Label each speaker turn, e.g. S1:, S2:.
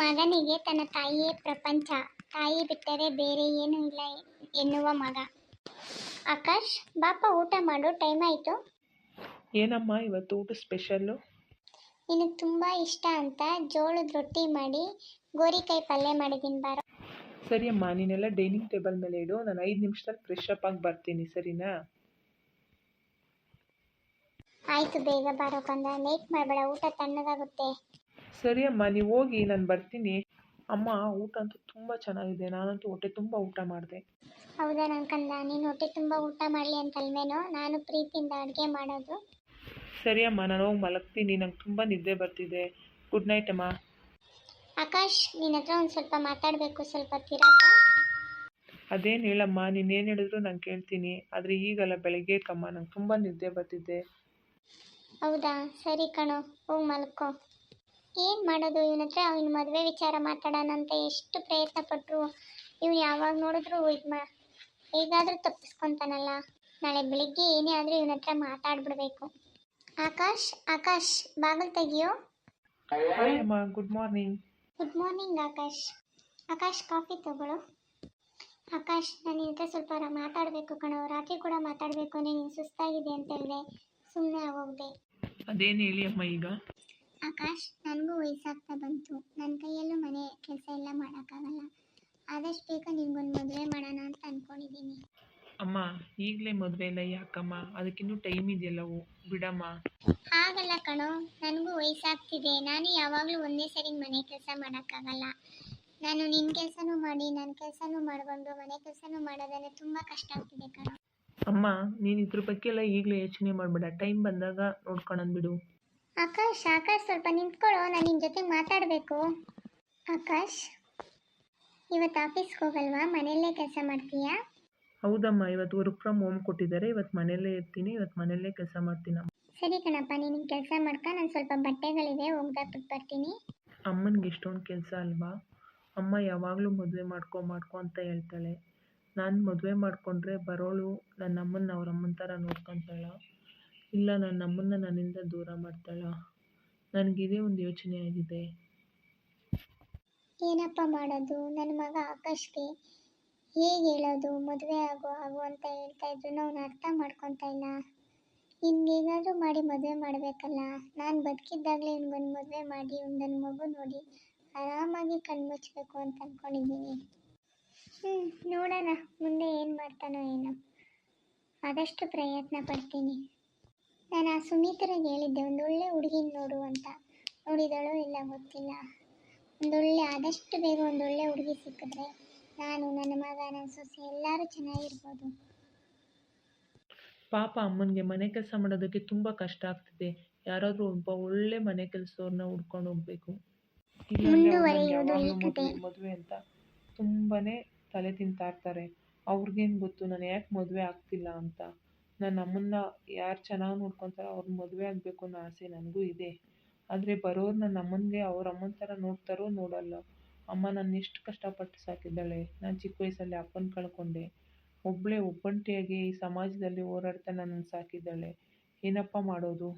S1: ಮಗನಿಗೆ ತನ್ನ ತಾಯಿಯೇ ಪ್ರಪಂಚ. ತಾಯಿ ಬಿಟ್ಟರೆ ಬೇರೆ ಏನೂ ಇಲ್ಲ ಎನ್ನುವ ಮಗ. ಆಕಾಶ್ ಬಾಪ ಊಟ ಮಾಡು ಟೈಮ್ ಆಯ್ತು?
S2: ಏನಮ್ಮ ಇವತ್ತು ಊಟ ಸ್ಪೆಷಲ್ಲು
S1: ನಿನಗೆ ತುಂಬ ಇಷ್ಟ ಅಂತ ಜೋಳದ ರೊಟ್ಟಿ ಮಾಡಿ ಗೋರಿಕಾಯಿ ಪಲ್ಯ ಮಾಡಿದ್ದೀನಿ ಬಾರ.
S2: ಸರಿ ಅಮ್ಮ ನೀನೆಲ್ಲ ಡೈನಿಂಗ್ ಟೇಬಲ್ ಮೇಲೆ ಇಡು. ನಾನು ಐದು ನಿಮಿಷದಲ್ಲಿ ಫ್ರೆಶ್ ಅಪ್ ಆಗಿ ಬರ್ತೀನಿ ಸರಿನಾ?
S1: ಆಯಿತು ಬೇಗ ಬಾರೋ ಕಂದ ಲೇಟ್ ಮಾಡಬೇಡ ಊಟ ತಣ್ಣಗಾಗುತ್ತೆ.
S2: ಸರಿ ಅಮ್ಮ ನೀವು ಹೋಗಿ ನಾನು ಬರ್ತೀನಿ. ಅಮ್ಮ ಊಟ ಅಂತೂ ತುಂಬ ಚೆನ್ನಾಗಿದೆ. ನಾನಂತೂ ಹೊಟ್ಟೆ ತುಂಬ ಊಟ ಮಾಡಿದೆ.
S1: ಹೌದಾ ನನ್ನ ಕಂದ ನೀನು ಹೊಟ್ಟೆ ತುಂಬ ಊಟ ಮಾಡಲಿ ಅಂತ ಅಲ್ವೇನೋ? ನಾನು ಪ್ರೀತಿಯಿಂದ ಅಡುಗೆ ಮಾಡೋದು.
S2: ಸರಿ ಅಮ್ಮ ನಾನು ಹೋಗಿ ಮಲಗ್ತೀನಿ. ನಂಗೆ ತುಂಬ ನಿದ್ದೆ ಬರ್ತಿದೆ. ಗುಡ್ ನೈಟ್ ಅಮ್ಮ.
S1: ಆಕಾಶ್ ನಿನ್ನ ಹತ್ರ ಒಂದು ಸ್ವಲ್ಪ ಮಾತಾಡಬೇಕು ಸ್ವಲ್ಪ ತಿರಪ್ಪ.
S2: ಅದೇನು ಹೇಳಮ್ಮ ನೀನೇನು ಹೇಳಿದ್ರು ನಾನು ಕೇಳ್ತೀನಿ. ಆದರೆ ಈಗಲ್ಲ ಬೆಳಗ್ಗೆ ಕಮ್ಮ ನಂಗೆ ತುಂಬ ನಿದ್ದೆ ಬರ್ತಿದ್ದೆ
S1: ಹೌದಾ? ಸರಿ ಕಣೋ ಹೋಗಿ ಮಲ್ಕೋ. ಏನು ಮಾಡೋದು? ಇವನ ಹತ್ರ ಅವನ ಮದುವೆ ವಿಚಾರ ಮಾತಾಡೋಣ ಅಂತ ಎಷ್ಟು ಪ್ರಯತ್ನ ಪಟ್ರು. ಇವನ್ ಯಾವಾಗ ನೋಡಿದ್ರು ಇದು ಮಾ ಹೇಗಾದರೂ ತಪ್ಪಿಸ್ಕೊತಾನಲ್ಲ. ನಾಳೆ ಬೆಳಿಗ್ಗೆ ಏನೇ ಆದರೂ ಇವನ ಹತ್ರ ಮಾತಾಡ್ಬಿಡ್ಬೇಕು. ಆಕಾಶ್ ಆಕಾಶ್ ಬಾಗಿಲು ತೆಗಿಯೋ?
S2: ಹಾಯ್ ಅಮ್ಮ good morning
S1: good morning Akash. Akash coffee ತಗೊಳು. Akash ನಾನು ಇಂತ ಹತ್ರ ಸ್ವಲ್ಪ ಮಾತಾಡ್ಬೇಕು ಮಾತಾಡಬೇಕು ಕಣೋ. ರಾತ್ರಿ ಕೂಡ ಮಾತಾಡಬೇಕು. ನೀನು ಸುಸ್ತಾಗಿದೆ ಅಂತ ಹೇಳಿದೆ. ಸುಮ್ಮನೆ ಆಗೋಗ್ದೆ
S2: ಅದೇನು ಹೇಳಿ ಅಮ್ಮ ಈಗ?
S1: ಆಕಾಶ್ ನನಗೂ ವಯಸ್ಸಾಗ್ತಾ ಬಂತು. ನನ್ನ ಕೈಯಲ್ಲೂ ಮನೆ ಕೆಲಸ ಎಲ್ಲ ಮಾಡೋಕ್ಕಾಗಲ್ಲ. ಆದಷ್ಟು ಬೇಗ ನಿನ್ಗೊಂದು ಮದುವೆ ಮಾಡೋಣ ಅಂತ ಅಂದ್ಕೊಂಡಿದ್ದೀನಿ
S2: ಅಮ್ಮ ಈಗಲೇ ಮದುವೆ ಇಲ್ಲ ಯಾಕಮ್ಮ? ಅದಕ್ಕಿನ್ನೂ ಟೈಮ್ ಇದೆಯಲ್ಲವು ಬಿಡಮ್ಮ.
S1: ಹಾಗಲ್ಲ ಕಣೋ ನನಗೂ ವಯಸ್ಸಾಗ್ತಿದೆ. ನಾನು ಯಾವಾಗಲೂ ಒಂದೇ ಸರಿ ಮನೆ ಕೆಲಸ ಮಾಡೋಕ್ಕಾಗಲ್ಲ. ನಾನು ನಿನ್ನ ಕೆಲಸನೂ ಮಾಡಿ ನನ್ನ ಕೆಲಸನೂ ಮಾಡಿಕೊಂಡು ಮನೆ ಕೆಲಸನೂ ಮಾಡೋದಂದ್ರೆ ತುಂಬ ಕಷ್ಟ ಆಗ್ತಿದೆ ಕಣೋ.
S2: ಅಮ್ಮ ನೀನು ಇದ್ರ ಬಗ್ಗೆ ಎಲ್ಲ ಈಗಲೇ ಯೋಚನೆ ಮಾಡಬೇಡ. ಟೈಮ್ ಬಂದಾಗ ನೋಡ್ಕೊಳನ್ ಬಿಡು.
S1: ಆಕಾಶ್ ಆಕಾಶ್ ಸ್ವಲ್ಪ ನಿಂತ್ಕೊಳ್ಳೋ ನಾನು ನಿನ್ನ ಜೊತೆ ಮಾತಾಡಬೇಕು. ಆಕಾಶ್ ಇವತ್ತು ಆಫೀಸ್ಗೆ ಹೋಗಲ್ವಾ? ಮನೆಯಲ್ಲೇ ಕೆಲಸ ಮಾಡ್ತೀಯಾ?
S2: ಹೌದಮ್ಮ ಇವತ್ತು ವರ್ಕ್ ಫ್ರಮ್ ಹೋಮ್ ಕೊಟ್ಟಿದ್ದಾರೆ. ಇವತ್ತು ಮನೆಯಲ್ಲೇ ಇರ್ತೀನಿ. ಇವತ್ತು ಮನೆಯಲ್ಲೇ ಕೆಲಸ ಮಾಡ್ತೀನಿ
S1: ಸರಿ ಕಣಪ್ಪ ನೀನು ಕೆಲಸ ಮಾಡ್ಕ. ನಾನು ಸ್ವಲ್ಪ ಬಟ್ಟೆಗಳಿವೆ ಒಗ್ದಾಕ್ಬಿಟ್ಟು ಬರ್ತೀನಿ.
S2: ಅಮ್ಮನಿಗೆ ಇಷ್ಟೊಂದು ಕೆಲಸ ಅಲ್ವಾ? ಅಮ್ಮ ಯಾವಾಗಲೂ ಮದುವೆ ಮಾಡ್ಕೊ ಮಾಡ್ಕೊ ಅಂತ ಹೇಳ್ತಾಳೆ. ನಾನು ಮದುವೆ ಮಾಡಿಕೊಂಡ್ರೆ ಬರೋಳು ನನ್ನ ಅಮ್ಮನ ಅವ್ರ ಅಮ್ಮನ ಥರ ನೋಡ್ಕೊತಾಳ. ಇಲ್ಲ ನನ್ನ ಅಮ್ಮನ್ನ ನನ್ನಿಂದ ದೂರ ಮಾಡ್ತಾಳ. ನನಗಿದೇ ಒಂದು ಯೋಚನೆ ಆಗಿದೆ.
S1: ಏನಪ್ಪ ಮಾಡೋದು? ನನ್ನ ಮಗ ಆಕಾಶ್ಗೆ ಹೇಗೆ ಹೇಳೋದು? ಮದುವೆ ಆಗು ಆಗು ಅಂತ ಹೇಳ್ತಾ ಇದ್ರು. ಅವ್ನು ಅರ್ಥ ಮಾಡ್ಕೊತಾ ಇಲ್ಲ. ನಿನ್ಗೇನಾದ್ರೂ ಮಾಡಿ ಮದುವೆ ಮಾಡಬೇಕಲ್ಲ? ನಾನು ಬದುಕಿದ್ದಾಗಲೇ ಇವ್ನಿಗೊಂದು ಮದುವೆ ಮಾಡಿ ನನ್ನ ಮಗು ನೋಡಿ ಆರಾಮಾಗಿ ಕಣ್ಮುಚ್ಚಬೇಕು ಅಂತ ಅಂದ್ಕೊಂಡಿದ್ದೀನಿ ಹ್ಞೂ ನೋಡೋಣ. ಮುಂದೆ ಏನು ಮಾಡ್ತಾನೋ ಏನೋ. ಆದಷ್ಟು ಪ್ರಯತ್ನ ಪಡ್ತೀನಿ. ನಾನು ಆ ಸುಮಿತ್ರಿಗೆ ಹೇಳಿದ್ದೆ ಒಂದು ಒಳ್ಳೆ ಹುಡುಗಿನ ನೋಡು ಅಂತ. ನೋಡಿದಳೋ ಇಲ್ಲ ಗೊತ್ತಿಲ್ಲ. ಒಂದೊಳ್ಳೆ ಆದಷ್ಟು ಬೇಗ ಒಂದೊಳ್ಳೆ ಹುಡುಗಿ ಸಿಕ್ಕಿದ್ರೆ ನಾನು ನನ್ನ ಮಗ ನನ್ನ ಸೊಸೆ ಎಲ್ಲರೂ ಚೆನ್ನಾಗಿರ್ಬೋದು.
S2: ಪಾಪ ಅಮ್ಮನಿಗೆ ಮನೆ ಕೆಲಸ ಮಾಡೋದಕ್ಕೆ ತುಂಬ ಕಷ್ಟ ಆಗ್ತಿದೆ. ಯಾರಾದರೂ ಒಬ್ಬ ಒಳ್ಳೆ ಮನೆ ಕೆಲಸವನ್ನ ಹುಡ್ಕೊಂಡು ಹೋಗ್ಬೇಕು.
S1: ಮುಂದುವರಿಯುವುದು ಈ ಕತೆ.
S2: ಮದುವೆ ಅಂತ ತುಂಬಾನೇ ತಲೆ ತಿಂತಾ ಇರ್ತಾರೆ. ಅವ್ರಿಗೇನು ಗೊತ್ತು? ನಾನು ಯಾಕೆ ಮದುವೆ ಆಗ್ತಿಲ್ಲ ಅಂತ? ನನ್ನ ಅಮ್ಮನ್ನ ಯಾರು ಚೆನ್ನಾಗಿ ನೋಡ್ಕೊತಾರೋ ಅವ್ರ ಮದುವೆ ಆಗಬೇಕು ಅನ್ನೋ ಆಸೆ ನನಗೂ ಇದೆ. ಆದರೆ ಬರೋರು ನನ್ನ ಅಮ್ಮನಿಗೆ ಅವ್ರ ಅಮ್ಮನ ಥರ ನೋಡ್ತಾರೋ ನೋಡಲ್ಲ. ಅಮ್ಮ ನನ್ನ ಎಷ್ಟು ಕಷ್ಟಪಟ್ಟು ಸಾಕಿದ್ದಾಳೆ. ನಾನು ಚಿಕ್ಕ ವಯಸ್ಸಲ್ಲಿ ಅಪ್ಪನ ಕಳ್ಕೊಂಡೆ. ಒಬ್ಬಳೇ ಒಬ್ಬಂಟಿಯಾಗಿ ಈ ಸಮಾಜದಲ್ಲಿ ಓಡಾಡ್ತಾ ನನ್ನನ್ನು ಸಾಕಿದ್ದಾಳೆ. ಏನಪ್ಪ ಮಾಡೋದು?